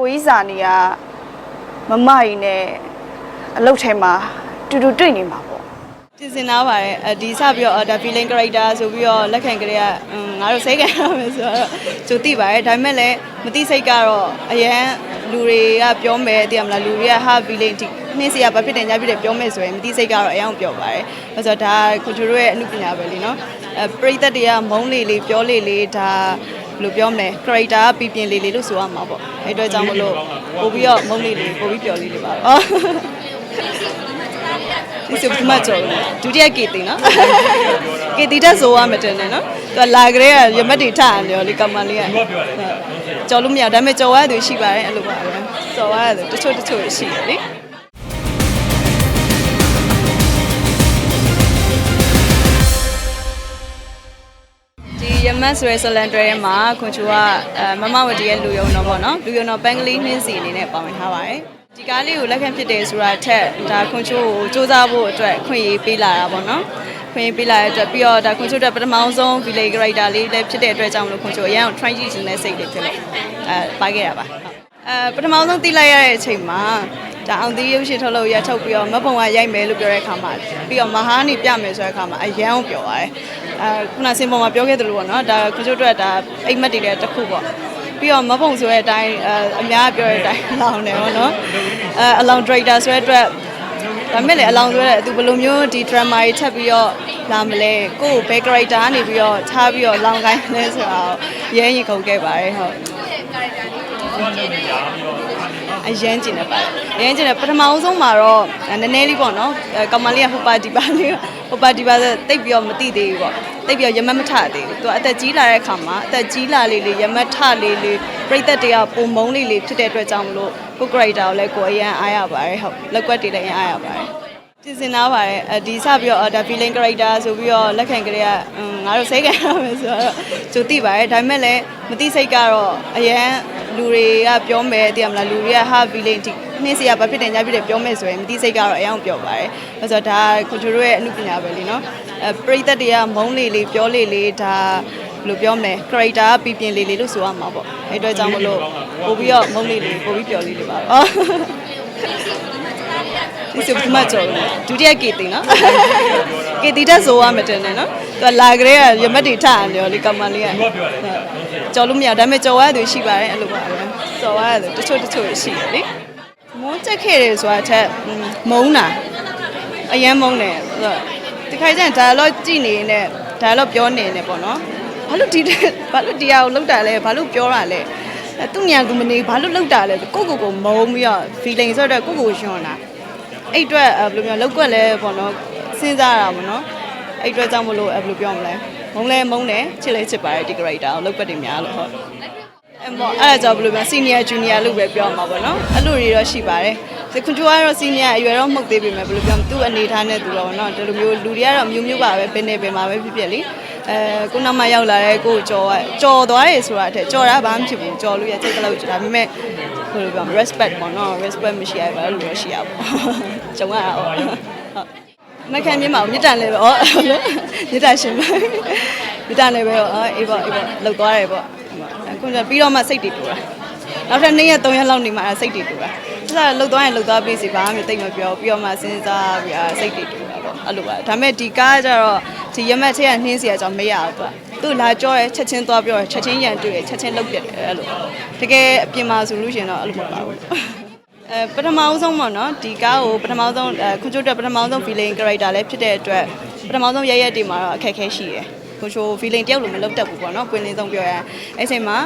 ကိုကြီးစာနေကမမကြီးနဲ့အလုပ်ထဲမှာတူတူတွေ့နေမှာပေါ့ပြင်ဆင်ထားပါတယ်အဲဒီစပြီးတော့ဒါ feeling character ဆိုပြီးတော့လက်ခံကြရငါတို့စိတ်ခံရမယ်ဆိုတော့ကျူသိပါတယ်ဒါပေမဲ့လည်းမသိစိတ်ကတော့အရန်လူတွေကပြောမယ်သိရမလားလူတွေကဟာ feeling ဒီနှင်းစရာဘာဖြစ်တယ်ညာဖြစ်တယ်ပြောမယ်ဆိုရင်မသိစိတ်ကတော့အရန်ပြောပါတယ်အဲဆိုတော့ဒါကိုချိုတို့ရဲ့အမှုပညာပဲလीနော်အဲပရိသတ်တွေကမုန်းလေလေပြောလေလေဒါ ဘယ်လိုပြောမလဲ character ကပြပြင်းလေလေလို့ဆိုရမှာပေါ့အဲအတွက်ကြောင့်မလို့ပို့ပြီးတော့မုန်းလေလေပို့ပြီးပြောလေလေပါအော်ဒီစပမကျော်ဒုတိယကေတင်နော်ကေတီတက်ဆိုရမတင်နဲ့နော်သူကလာကြတဲ့ရမတ်တွေထအောင်လေလေကမ္မလေးကကြော်လို့မရဒါပေမဲ့ကြော်ရသူရှိပါတယ်အဲ့လိုပါပဲကြော်ရသူတချို့တချို့ရှိတယ်လေ ဒီရမတ်ဆိုရဲဆလန်ဒရဲမှာခွန်ချူကအဲမမဝတီရဲ့လူယုံတော့ပေါ့နော်လူယုံတော့ပန်းကလေးနှင်းစီအနေနဲ့ပါဝင်ထားပါတယ်ဒီကားလေးကိုလက်ခံဖြစ်တယ်ဆိုတာထက်ဒါခွန်ချူကိုစူးစမ်းဖို့အတွက်ခွင့်ရေးပေးလာတာပေါ့နော်ခွင့်ရေးပေးလာတဲ့အတွက်ပြီးတော့ဒါခွန်ချူအတွက်ပထမဆုံး village character လေးလည်းဖြစ်တဲ့အတွက်ကြောင့်မလို့ခွန်ချူအရင်က try ကြည့်နေတဲ့စိတ်လေးဖြစ်လို့အဲပါခဲ့တာပါအဲပထမဆုံးသိလိုက်ရတဲ့အချိန်မှာဒါအောင်သီးရုပ်ရှင်ထုတ်လို့ရထုတ်ပြီးတော့မပုံကရိုက်မယ်လို့ပြောတဲ့အခါမှာပြီးတော့မဟာနီပြမယ်ဆိုတဲ့အခါမှာအရန်ကိုပြောပါတယ် အဲခုနစင်ပေါ်မှာပြောခဲ့သလိုပေါ့နော်ဒါခွန်ချူအတွက်ဒါအိမ်မက်တွေလည်းတစ်ခုပေါ့ပြီးတော့မပုံဆိုတဲ့အတိုင်းအအများပြောတဲ့အတိုင်းလောင်တယ်ပေါ့နော်အဲအလောင် director ဆိုတဲ့အတွက်ဒါမဲ့လေအလောင်ဆိုတဲ့သူဘယ်လိုမျိုးဒီ drama ကြီးထပ်ပြီးတော့လာမလဲကိုယ့်ကိုဘယ် character ကနေပြီးတော့ထားပြီးတော့လောင်ကိုင်းလဲဆိုတော့ရဲရင်ခုန်ခဲ့ပါတယ်ဟုတ် အရန်ကျင်နေပါတယ်အရန်ကျင်နေပထမအဆုံးမှာတော့နည်းနည်းလေးပေါ့နော်အဲကောင်မလေးကဟိုပါဒီပါလေးဟိုပါဒီပါဆိုတိတ်ပြီးတော့မသိသေးဘူးပေါ့တိတ်ပြီးတော့ရမတ်မထသေးဘူးသူကအသက်ကြီးလာတဲ့အခါမှာအသက်ကြီးလာလေးလေးရမတ်ထလေးလေးပြိသက်တွေကပုံမုံလေးလေးဖြစ်တဲ့အတွက်ကြောင့်မလို့ကို character ကိုလည်းကိုအရန်အားရပါတယ်ဟုတ်လက်ကွက်တွေလည်းအရန်အားရပါတယ်ပြင်ဆင်ထားပါတယ်အဲဒီစပြီးတော့ဒါ feeling character ဆိုပြီးတော့လက်ခံကြရငါတို့စိတ်ခံရမယ်ဆိုတော့ကျူသိပါတယ်ဒါပေမဲ့လည်းမသိစိတ်ကတော့အရန် လူတွေကပြောမယ်သိရမလားလူတွေကဟာ feeling ဒီနှင်းစရာဘာဖြစ်တယ်ညာဖြစ်တယ်ပြောမယ်ဆိုရင်မသိစိတ်ကတော့အရန်ပြောပါတယ်အဲဆိုတော့ဒါကိုချိုတို့ရဲ့အမှုပညာပဲလीနော်အဲပရိသတ်တွေကမုန်းလေလေပြောလေလေဒါဘယ်လိုပြောမလဲ character ကပြပြင်းလေလေလို့ဆိုရမှာပေါ့အဲအတွက်ကြောင့်မလို့ပို့ပြီးတော့မုန်းလေလေပို့ပြီးပြောလေလေပါအော်ဒီစပမကျော်ဒုတိယကေတင်နော်ကေတီတက်ဆိုရမတင်နဲ့နော်သူကလာကြတဲ့ရမတ်တွေထအောင်လေလေကမ္မလေးက ကြော်လို့မရဒါပေမဲ့ကြော်ရသူရှိပါတယ်အဲ့လိုပါပဲကြော်ရသူတချို့တချို့ရှိတယ်လေမုန်းချက်ခဲ့တယ်ဆိုတာထက်မုန်းတာအရန်မုန်းတယ်ဆိုတော့ဒီခိုင်ကျန် dialogue ကြည့်နေနေ dialogue ပြောနေနေပေါ့နော်ဘာလို့ဒီဘာလို့ဒီဟာကိုလောက်တာလဲဘာလို့ပြောတာလဲအဲသူညာသူမနေဘာလို့လောက်တာလဲကိုကိုကိုမုန်းပြီးတော့ feeling ဆိုတော့ကိုကိုယွန်းတာအဲ့အတွက်ဘယ်လိုမျိုးလောက်ကွက်လဲပေါ့နော်စဉ်းစားတာပေါ့နော် အဲ့အတွက်ကြောင့်မလို့ဘယ်လိုပြောမလဲမုန်းလဲမုန်းတယ်ချစ်လဲချစ်ပါတယ်ဒီ character ကိုလောက်ကွက်တွေများလို့ဟုတ်အဲ့ပေါ့အဲ့ဒါကြောင့်ဘယ်လိုမျိုး senior junior လို့ပဲပြောမှာပေါ့နော်အဲ့လိုတွေတော့ရှိပါတယ်ဒီကွန်ထရိုကတော့ senior အရွယ်တော့မဟုတ်သေးပေမဲ့ဘယ်လိုပြောမလဲသူ့အနေထားနဲ့သူတော့ပေါ့နော်ဒီလိုမျိုးလူတွေကတော့မျိုးမျိုးပါပဲဘယ်နေပင်မှာပဲဖြစ်ဖြစ်လေအဲကိုနောက်မှရောက်လာတဲ့ကိုကြော်ကြော်သွားတယ်ဆိုတာအထက်ကြော်တာဘာမှမဖြစ်ဘူးကြော်လို့ရစိတ်ကလေးကြော်ဒါပေမဲ့ဘယ်လိုပြောမလဲ respect ပေါ့နော် respect မရှိရပါဘူးလို့ရှိရပါဂျုံရတာဟုတ် မခံမြင်ပါဘူးမြစ်တန်လည်းပဲဩမြစ်တန်ရှင်ပဲမြစ်တန်လည်းပဲဩအေးပေါ့အေးပေါ့လောက်သွားတယ်ပေါ့ခုနပြီးတော့မှစိတ်တွေပူတာနောက်ထပ်2ရက်3ရက်လောက်နေမှစိတ်တွေပူတာအဲ့ဒါလှုပ်သွားရင်လှုပ်သွားပြီစီဘာမှမသိမပြောပြီးတော့မှစဉ်းစားပြီးအာစိတ်တွေပူတာပေါ့အဲ့လိုပါဒါပေမဲ့ဒီကားကျတော့ဒီရမတ်ထဲကနှင်းစီရကြောင့်မရဘူးသူသူလာကြောရဲချက်ချင်းသွားပြောရဲချက်ချင်းရန်တွေ့ရဲချက်ချင်းလှုပ်ပြတယ်အဲ့လိုတကယ်အပြင်မှာဆိုလို့ရှိရင်တော့အဲ့လိုမပါဘူး အဲပထမအဆုံးပေါ့နော်ဒီကားကိုပထမဆုံးအဲခွန်ချိုတက်ပထမဆုံး feeling character လည်းဖြစ်တဲ့အတွက်ပထမဆုံးရရက်တွေမှာတော့အခက်အခဲရှိတယ်ကိုချို feeling တယောက်လိုမလုပ်တတ်ဘူးပေါ့နော်ပွင့်လင်းဆုံးပြောရရင်အဲ့ချိန်မှာ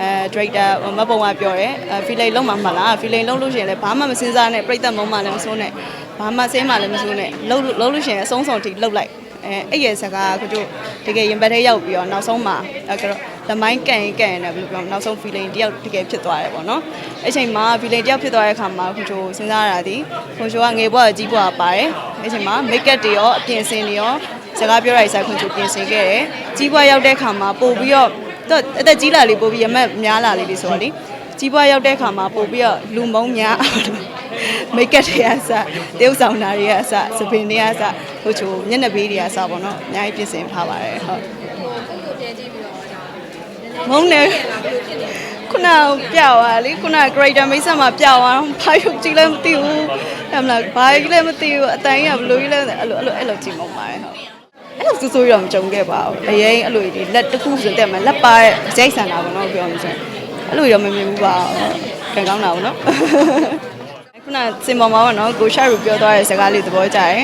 အဲ director မပုံကပြောရဲအဲ feeling လုံးမှာမလား feeling လုံးလို့ရှိရင်လည်းဘာမှမစင်စားနဲ့ပြိတ္တမုံမှလည်းမစိုးနဲ့ဘာမှစင်းမှလည်းမစိုးနဲ့လုံးလုံးလို့ရှိရင်အဆုံးစုံထိလှုပ်လိုက်အဲအဲ့ရဲ့စကားကိုတို့တကယ်ရင်ဘတ်ထဲရောက်ပြီးတော့နောက်ဆုံးမှာအဲ့ကတော့ လမိုင်းကန်ရင်ကန်ရင်လည်းဘယ်လိုပြောမလဲနောက်ဆုံး feeling တယောက်တကယ်ဖြစ်သွားတယ်ပေါ့နော်အဲ့ချိန်မှာ feeling တယောက်ဖြစ်သွားတဲ့အခါမှာကိုတို့စဉ်းစားရတာဒီကိုချိုကငယ်ဘွားကြီးဘွားပါတယ်အဲ့ချိန်မှာ make up တွေရောအပြင်ဆင်တွေရောစကားပြောရတဲ့ဆိုင်ခွန်ချိုပြင်ဆင်ခဲ့တယ်ကြီးဘွားရောက်တဲ့အခါမှာပို့ပြီးတော့တော့အသက်ကြီးလာလေးပို့ပြီးရမက်များလာလေးလေးဆိုတော့လေကြီးဘွားရောက်တဲ့အခါမှာပို့ပြီးတော့လူမုံများမိတ်ကပ်တွေအစတေးဥဆောင်တာတွေအစစပင်တွေအစဟိုချိုမျက်နှာပေးတွေအစပေါ့နော်အများကြီးပြင်ဆင်ထားပါတယ်ဟုတ် မုံနေခုနပြသွားလေခုန greater မိတ်ဆက်မှာပြသွားတော့ဘာရုပ်ကြည့်လဲမသိဘူးအဲ့မလားဘာကြီးလဲမသိဘူးအတန်ကြီးကဘယ်လိုကြီးလဲအဲ့လိုအဲ့လိုအဲ့လိုကြည့်မုံပါတယ်ဟုတ်အဲ့လိုစူးစူးရောမကြုံခဲ့ပါဘူးအရင်အဲ့လိုဒီလက်တစ်ခုဆိုတဲ့မှာလက်ပါရဲ့ရိုက်ဆန်တာပေါ့နော်ပြောမှဆိုအဲ့လိုရောမမြင်ဘူးပါကံကောင်းတာပေါ့နော်ခုနစင်ပေါ်မှာပေါ့နော်ကိုရှာရူပြောသွားတဲ့စကားလေးသဘောကျတယ်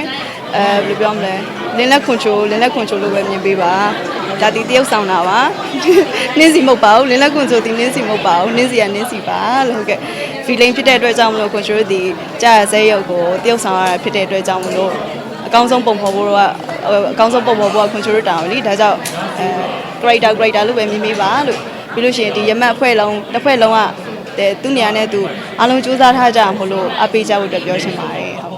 အဲဘယ်လိုပြောမလဲ လင်းလက်ခွန်ချိုလင်းလက်ခွန်ချိုလို့ပဲမြင်ပေးပါဒါတီတရုပ်ဆောင်တာပါနင်းစီမဟုတ်ပါဘူးလင်းလက်ခွန်ချိုတီနင်းစီမဟုတ်ပါဘူးနင်းစီကနင်းစီပါလို့ဟုတ်ကဲ့ feeling ဖြစ်တဲ့အတွက်ကြောင့်မလို့ခွန်ချိုတို့ဒီကြာရစဲရုပ်ကိုတရုပ်ဆောင်ရတာဖြစ်တဲ့အတွက်ကြောင့်မလို့အကောင်းဆုံးပုံဖော်ဖို့တော့အကောင်းဆုံးပုံဖော်ဖို့ကခွန်ချိုတို့တာဝန်လीဒါကြောင့်အဲ greater greater လို့ပဲမြင်ပေးပါလို့ပြီးလို့ရှိရင်ဒီရမတ်အဖွဲ့လုံးတစ်ဖွဲ့လုံးကတဲ့သူနေရာနဲ့သူအားလုံးစူးစမ်းထားကြမှာမလို့အပေးကြဖို့အတွက်ပြောချင်ပါတယ်ဟုတ်